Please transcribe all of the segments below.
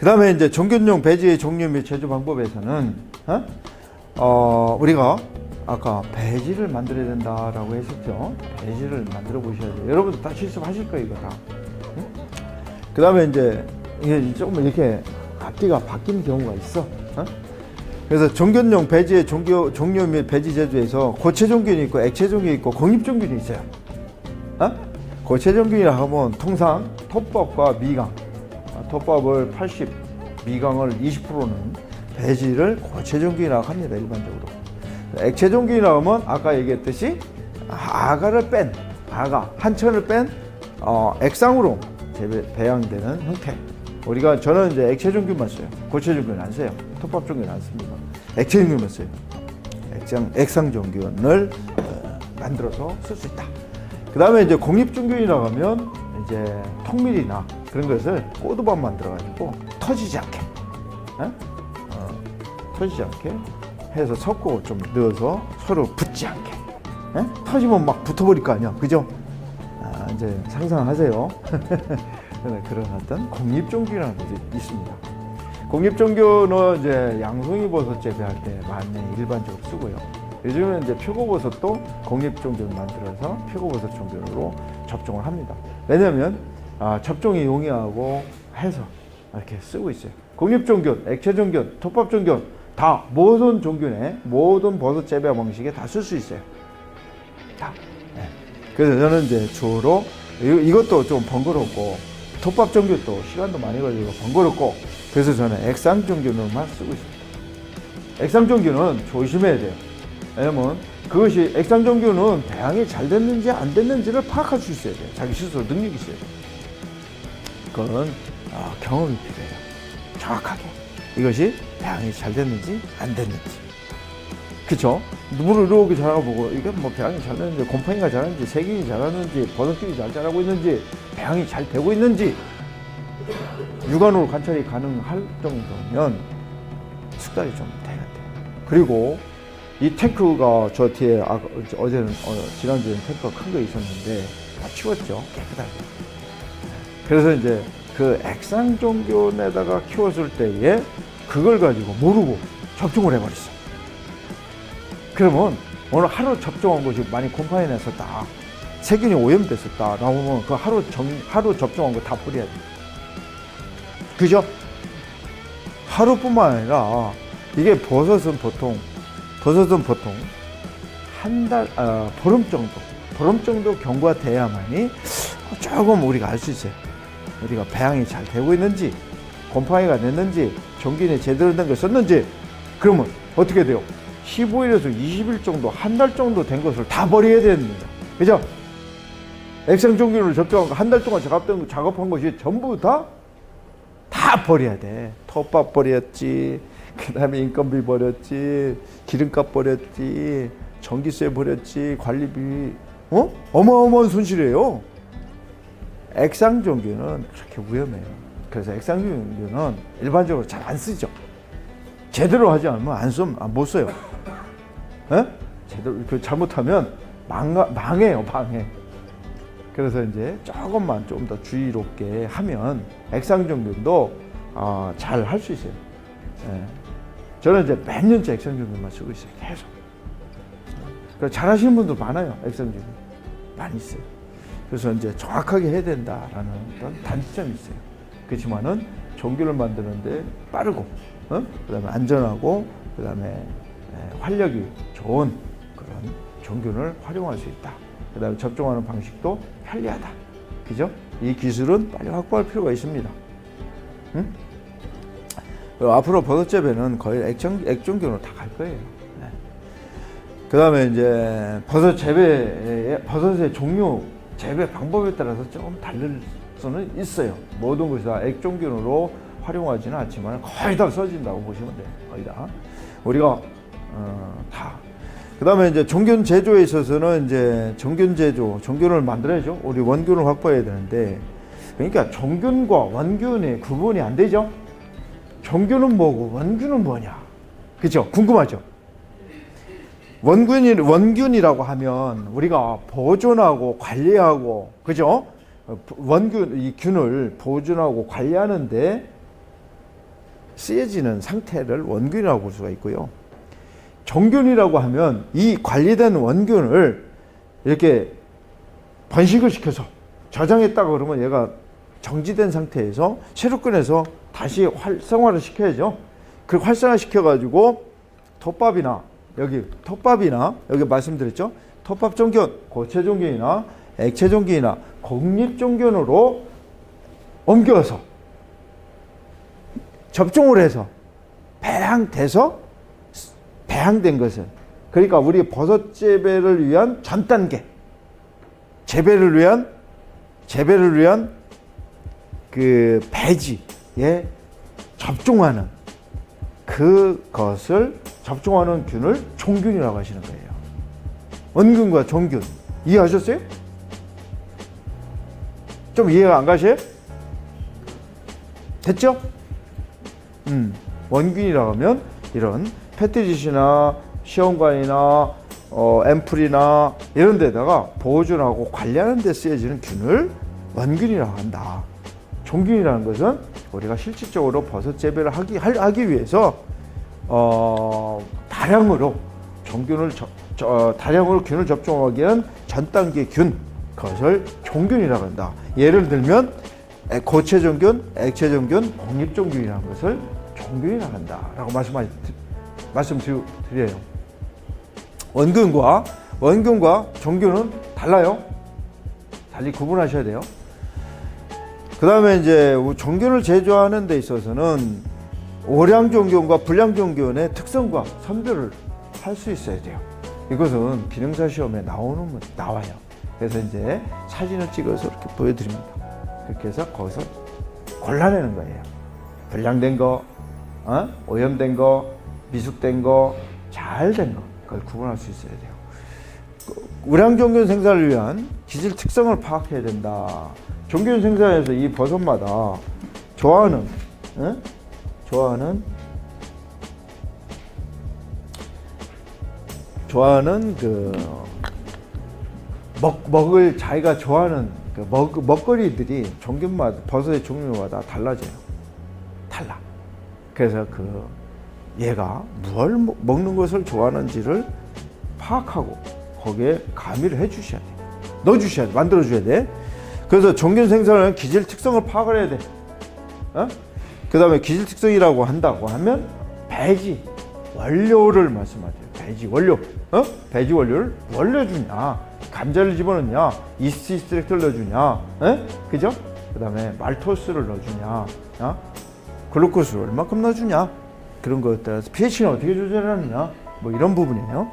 그 다음에 이제 종균용 배지의 종류 및 제조 방법에서는, 어? 어, 우리가 아까 배지를 만들어야 된다라고 했었죠. 배지를 만들어 보셔야 돼요. 여러분도 다 실습하실 거예요, 이거 다. 그 다음에 이제 조금 이렇게 앞뒤가 바뀌는 경우가 있어. 어? 그래서 종균용 배지의 종교, 종류 및 배지 제조에서 고체 종균이 있고 액체 종균이 있고 공립 종균이 있어요. 어? 고체 종균이라 하면 통상 톱밥과 미강, 아, 톱밥을 80, 미강을 20%는 배지를 고체 종균이라고 합니다 일반적으로. 액체 종균이라고 하면 아까 얘기했듯이 아가를 뺀 아가 한 천을 뺀 어, 액상으로 배양되는 형태. 우리가 저는 이제 액체 종균만 써요. 고체 종균 안 써요. 톱밥 종균 안 씁니다. 액체 종균만 써요. 액상 액상 종균을 어, 만들어서 쓸 수 있다. 그 다음에 이제 공립 종균이라고 하면 이제 통밀이나 그런 것을 꼬드밥 만들어 가지고 터지지 않게, 어? 어, 터지지 않게 해서 섞고 좀 넣어서 서로 붙지 않게. 예? 터지면 막 붙어버릴 거 아니야, 그죠? 아, 이제 상상하세요. 네, 그런 어떤 공립종교라는 것이 있습니다. 공립종교는 이제 양송이버섯 재배할 때 많이 일반적으로 쓰고요. 요즘은 이제 표고버섯도 공립종교를 만들어서 표고버섯 종교로 접종을 합니다. 왜냐하면 아, 접종이 용이하고 해서 이렇게 쓰고 있어요. 공립 종균, 액체 종균, 톱밥 종균 다 모든 종균에 모든 버섯 재배 방식에 다 쓸 수 있어요. 다. 예. 그래서 저는 이제 주로 이- 이것도 좀 번거롭고 톱밥 종균도 시간도 많이 걸리고 번거롭고 그래서 저는 액상 종균을만 쓰고 있습니다. 액상 종균은 조심해야 돼요. 왜냐면 그것이 액상 종균은 배양이 잘 됐는지 안 됐는지를 파악할 수 있어야 돼요. 자기 스스로 능력이 있어야 돼요. 그건 어, 경험이 필요해요. 정확하게 이것이 배양이 잘 됐는지 안 됐는지. 그쵸? 물을 이렇게 자라가 보고 이게 뭐 배양이 잘 되는지 곰팡이가 잘하는지 세균이 잘하는지 버섯들이 잘 자라고 있는지 배양이 잘 되고 있는지 육안으로 관찰이 가능할 정도면 숙달이 좀 돼요. 그리고 이 탱크가 저 뒤에 아, 어제는 어, 지난주에는 탱크가 큰 거 있었는데 다 치웠죠 깨끗하게. 그래서 이제 그 액상 종균에다가 키웠을 때에 그걸 가지고 모르고 접종을 해버렸어. 그러면 오늘 하루 접종한 것이 많이 곰팡이 났었다. 세균이 오염됐었다. 나오면 그 하루 정, 하루 접종한 거 다 버려야 돼. 그죠? 하루뿐만 아니라 이게 버섯은 보통 버섯은 보통 한 달, 아, 보름 정도, 보름 정도 경과가 돼야만이 조금 우리가 알 수 있어요. 우리가 배양이 잘 되고 있는지, 곰팡이가 됐는지, 종균이 제대로 된 걸 썼는지, 그러면 어떻게 돼요? 15일에서 20일 정도, 한 달 정도 된 것을 다 버려야 됩니다. 그죠? 액상 종균을 접종한 거한달 동안 작업된, 작업한 것이 전부 다, 다 버려야 돼. 톱밥 버렸지, 그 다음에 인건비 버렸지, 기름값 버렸지, 전기세 버렸지, 관리비, 어? 어마어마한 손실이에요. 액상 종균은 그렇게 위험해요. 그래서 액상 종균은 일반적으로 잘 안 쓰죠. 제대로 하지 않으면 안 써, 아, 못 써요. 에? 제대로 그 잘못하면 망가, 망해요, 망해. 그래서 이제 조금만 좀 더 주의롭게 하면 액상 종균도 어, 잘할 수 있어요. 예. 저는 이제 몇 년째 액상 종균만 쓰고 있어요, 계속. 잘하시는 분도 많아요, 액상 종균 많이 있어요. 그래서 이제 정확하게 해야 된다라는 어떤 단점이 있어요. 그렇지만은 종균을 만드는데 빠르고, 어? 그다음에 안전하고, 그다음에 에, 활력이 좋은 그런 종균을 활용할 수 있다. 그다음에 접종하는 방식도 편리하다. 그죠? 이 기술은 빨리 확보할 필요가 있습니다. 응? 어, 앞으로 버섯 재배는 거의 액정, 액종균으로 다 갈 거예요. 네. 그 다음에 이제 버섯 재배, 버섯의 종류, 재배 방법에 따라서 조금 다를 수는 있어요. 모든 것이 다 액종균으로 활용하지는 않지만 거의 다 써진다고 보시면 돼요. 거의 다. 우리가, 어, 다. 그 다음에 이제 종균 제조에 있어서는 이제 종균 제조, 종균을 만들어야죠. 우리 원균을 확보해야 되는데, 그러니까 종균과 원균의 구분이 안 되죠. 종균은 뭐고 원균은 뭐냐? 그죠? 궁금하죠? 원균이, 원균이라고 하면 우리가 보존하고 관리하고, 그죠? 어, 원균, 이 균을 보존하고 관리하는데 쓰여지는 상태를 원균이라고 볼 수가 있고요. 정균이라고 하면 이 관리된 원균을 이렇게 번식을 시켜서 저장했다가 그러면 얘가 정지된 상태에서 새로 꺼내서 다시 활성화를 시켜야죠. 그 활성화 시켜가지고 톱밥이나 여기 톱밥이나 여기 말씀드렸죠. 톱밥 종균, 고체 종균이나 액체 종균이나 공립 종균으로 옮겨서 접종을 해서 배양돼서 배양된 것은 그러니까 우리 버섯 재배를 위한 전 단계 재배를 위한 재배를 위한 그 배지에 접종하는 그것을 접종하는 균을 종균이라고 하시는 거예요. 원균과 종균 이해하셨어요? 좀 이해가 안 가셔요? 됐죠? 음, 원균이라고 하면 이런 페트리시나 시험관이나 어, 앰플이나 이런 데다가 보존하고 관리하는 데 쓰여지는 균을 원균이라고 한다. 종균이라는 것은 우리가 실질적으로 버섯 재배를 하기, 할- 하기 위해서 어, 다량으로 종균을 저, 저, 다량으로 균을 접종하기 위한 전 단계 균 그것을 종균이라고 한다. 예를 들면 에- 고체 종균, 액체 종균, 공립 종균이라는 것을 종균이라고 한다라고 말씀드려요. 원균과 원균과 종균은 달라요. 달리 구분하셔야 돼요. 그 다음에 이제 종균을 제조하는 데 있어서는 오량 종균과 불량 종균의 특성과 선별을 할 수 있어야 돼요. 이것은 기능사 시험에 나오는 문- 나와요. 그래서 이제 사진을 찍어서 이렇게 보여드립니다. 그렇게 해서 거기서 골라내는 거예요. 불량된 거, 어? 오염된 거, 미숙된 거, 잘 된 거, 그걸 구분할 수 있어야 돼요. 그 우량 종균 생산을 위한 기질 특성을 파악해야 된다. 종균 생산에서 이 버섯마다 좋아하는, 어? 좋아하는, 좋아하는 그 먹, 먹을 자기가 좋아하는 그 먹, 먹거리들이 종균마다 버섯의 종류마다 달라져요. 달라. 그래서 그 얘가 뭘 먹- 먹는 것을 좋아하는지를 파악하고 거기에 가미를 해 주셔야 돼. 넣어 주셔야 돼. 만들어 줘야 돼. 그래서 종균 생산은 기질 특성을 파악을 해야 돼. 어? 그 다음에 기질 특성이라고 한다고 하면 배지 원료를 말씀하세요. 배지 원료. 어? 배지 원료를 뭘 넣어주냐? 감자를 집어넣냐? 이스트 이스트렉트를 넣어주냐? 에? 그죠? 그 다음에 말토스를 넣어주냐? 어? 글루코스를 얼마큼 넣어주냐? 그런 것에 따라서 pH는 어떻게 조절하느냐? 뭐 이런 부분이에요.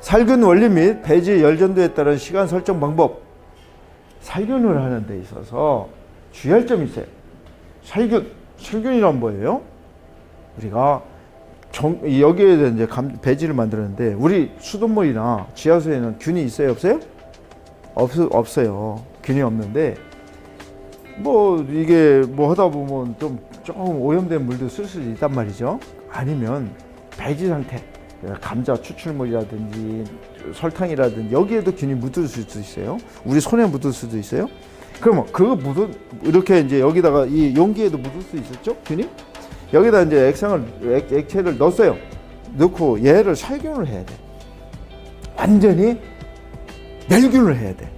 살균 원리 및 배지 열전도에 따른 시간 설정 방법. 살균을 하는 데 있어서 주의할 점이 있어요. 살균, 살균이란 뭐예요? 우리가 정, 이 여기에 대한 이제 감, 배지를 만들었는데 우리 수돗물이나 지하수에는 균이 있어요, 없어요? 없, 없어요. 균이 없는데 뭐 이게 뭐 하다 보면 좀 조금 오염된 물도 쓸 수 있단 말이죠. 아니면 배지 상태, 감자 추출물이라든지 설탕이라든지 여기에도 균이 묻을 수도 있어요. 우리 손에 묻을 수도 있어요. 그러면 그거 묻은 이렇게 이제 여기다가 이 용기에도 묻을 수 있었죠, 균이? 여기다 이제 액상을 액, 액체를 넣었어요. 넣고 얘를 살균을 해야 돼. 완전히 멸균을 해야 돼.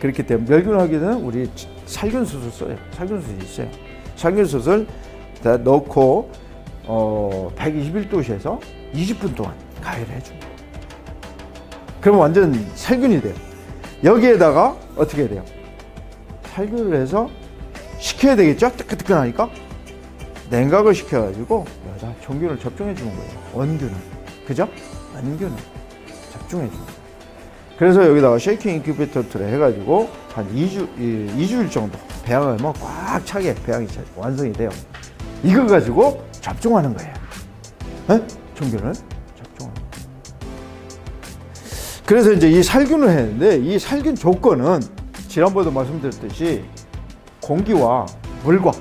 그렇기 때문에 멸균을 하게 되면 우리 살균 수술 써요. 살균 수술 있어요. 살균 수술 다 넣고 어 121도씨에서 20분 동안 가열을 해줍니다. 그러면 완전 살균이 돼요. 여기에다가 어떻게 해야 돼요? 살균을 해서 식혀야 되겠죠? 뜨끈뜨끈하니까 냉각을 시켜가지고 여기다 종균을 접종해 주는 거예요. 원균을. 그죠? 원균을 접종해 줍니다. 그래서 여기다가 쉐이킹 인큐베이터를 해가지고 한 2주, 2주일 정도 배양하면 꽉 차게 배양이 차- 완성이 돼요. 이거 가지고 접종하는 거예요. 에? 종균을 접종하는 거예요. 그래서 이제 이 살균을 했는데 이 살균 조건은 지난번에도 말씀드렸듯이 공기와 물과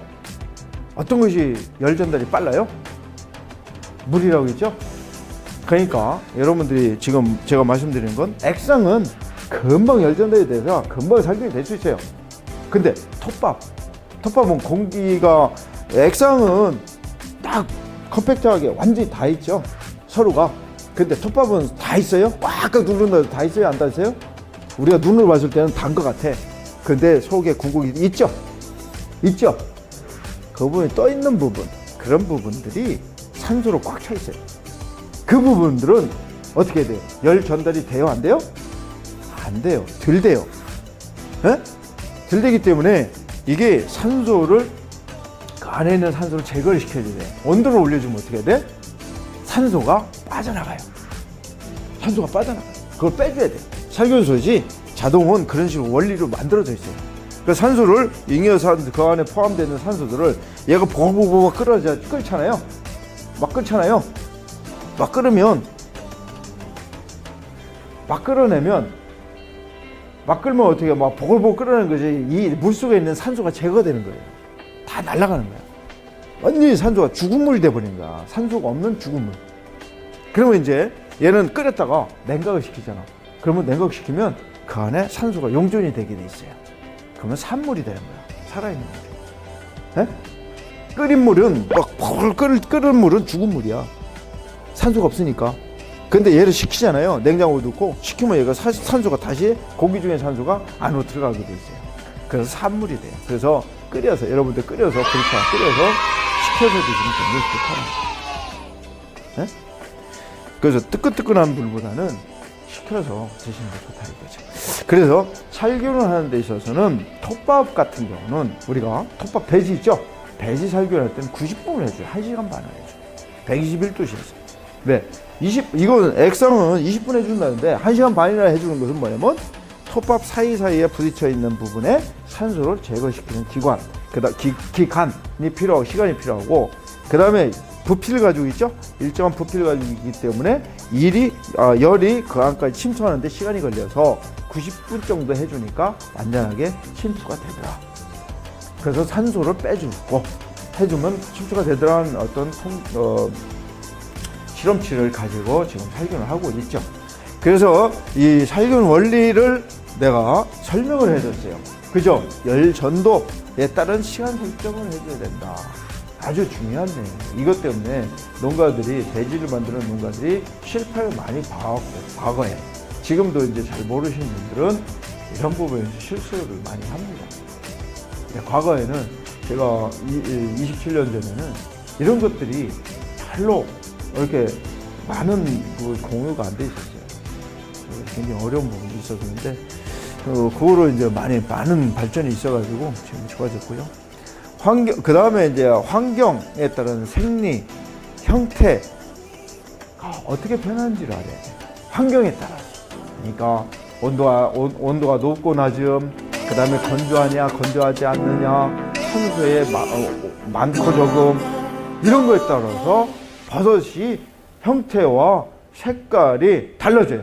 어떤 것이 열 전달이 빨라요? 물이라고 했죠? 그러니까 여러분들이 지금 제가 말씀드리는 건 액상은 금방 열 전달이 돼서 금방 살균이 될 수 있어요. 근데 톱밥, 톱밥은 공기가 액상은 딱 컴팩트하게 완전히 다 있죠. 서로가. 근데 톱밥은 다 있어요? 꽉꽉 누른다 다 있어요? 안 다 있어요? 우리가 눈으로 봤을 때는 단 것 같아. 근데 속에 구멍이 있죠? 있죠? 그 부분이 떠 있는 부분, 그런 부분들이 산소로 꽉 차 있어요. 그 부분들은 어떻게 돼요? 열 전달이 돼요? 안 돼요? 안 돼요. 덜 돼요. 예? 덜 되기 때문에 이게 산소를 그 안에 있는 산소를 제거를 시켜줘야 돼. 온도를 올려주면 어떻게 돼? 산소가 빠져나가요. 산소가 빠져나가요. 그걸 빼줘야 돼. 살균소지 자동은 그런 식으로 원리로 만들어져 있어요. 그 산소를 잉여산 그 안에 포함되는 산소들을 얘가 보글보글 끓어져 끓잖아요. 막 끓잖아요. 막 끓으면 막 끓어내면 막 끓으면 어떻게 막 보글보글 끓어내는 거지. 이 물속에 있는 산소가 제거되는 거예요. 다 날아가는 거야. 완전히 산소가 죽은 물이 돼버린 거야. 산소가 없는 죽은 물. 그러면 이제 얘는 끓였다가 냉각을 시키잖아 그러면 냉각시키면 그 안에 산소가 용존이 되게 돼 있어요 그러면 산물이 되는 거야 살아있는 물이 예? 끓인 물은 막펄 끓, 끓은 물은 죽은 물이야 산소가 없으니까 근데 얘를 식히잖아요. 냉장고에 넣고 식히면 얘가 사- 산소가 다시 고기 중에 산소가 안으로 들어가게 돼 있어요. 그래서 산물이 돼요. 그래서 끓여서 여러분들 끓여서 그렇게 끓여서 식혀서 드시면 굉장히 좋다. 네? 그래서 뜨끈뜨끈한 물보다는 식혀서 드시는 게 좋다 이거죠. 그래서 살균을 하는 데 있어서는 톱밥 같은 경우는 우리가 톱밥 배지 있죠? 배지 살균할 때는 90분을 해줘요. 1시간 반을 해줘요. 121도씨에서. 네. 20, 이거는 액상은 20분 해준다는데 1시간 반이나 해주는 것은 뭐냐면 톱밥 사이사이에 부딪혀 있는 부분에 산소를 제거시키는 기관, 그다 기, 기간이 필요하고 시간이 필요하고 그 다음에 부피를 가지고 있죠. 일정한 부피를 가지고 있기 때문에 일이 아, 열이 그 안까지 침투하는데 시간이 걸려서 90분 정도 해주니까 완전하게 침투가 되더라. 그래서 산소를 빼주고 해주면 침투가 되더라는 어떤 통, 어, 실험치를 가지고 지금 살균을 하고 있죠. 그래서 이 살균 원리를 내가 설명을 해줬어요. 그죠? 열 전도에 따른 시간 설정을 해줘야 된다. 아주 중요한 내용. 이것 때문에 농가들이 돼지를 만드는 농가들이 실패를 많이 봐왔고 과거에 지금도 이제 잘 모르시는 분들은 이런 부분에서 실수를 많이 합니다. 네, 과거에는 제가 27년 전에는 이런 것들이 별로 이렇게 많은 그 공유가 안 돼 있었어요. 굉장히 어려운 부분이 있었는데 어, 그거로 이제 많이 많은 발전이 있어가지고 지금 좋아졌고요. 환경 그 다음에 이제 환경에 따른 생리 형태가 어떻게 변하는지를 알아야 돼. 환경에 따라서. 그러니까 온도가 온, 온도가 높고 낮음, 그 다음에 건조하냐 건조하지 않느냐, 산소의 마- 어, 많고 적음 이런 거에 따라서 버섯이 형태와 색깔이 달라져요.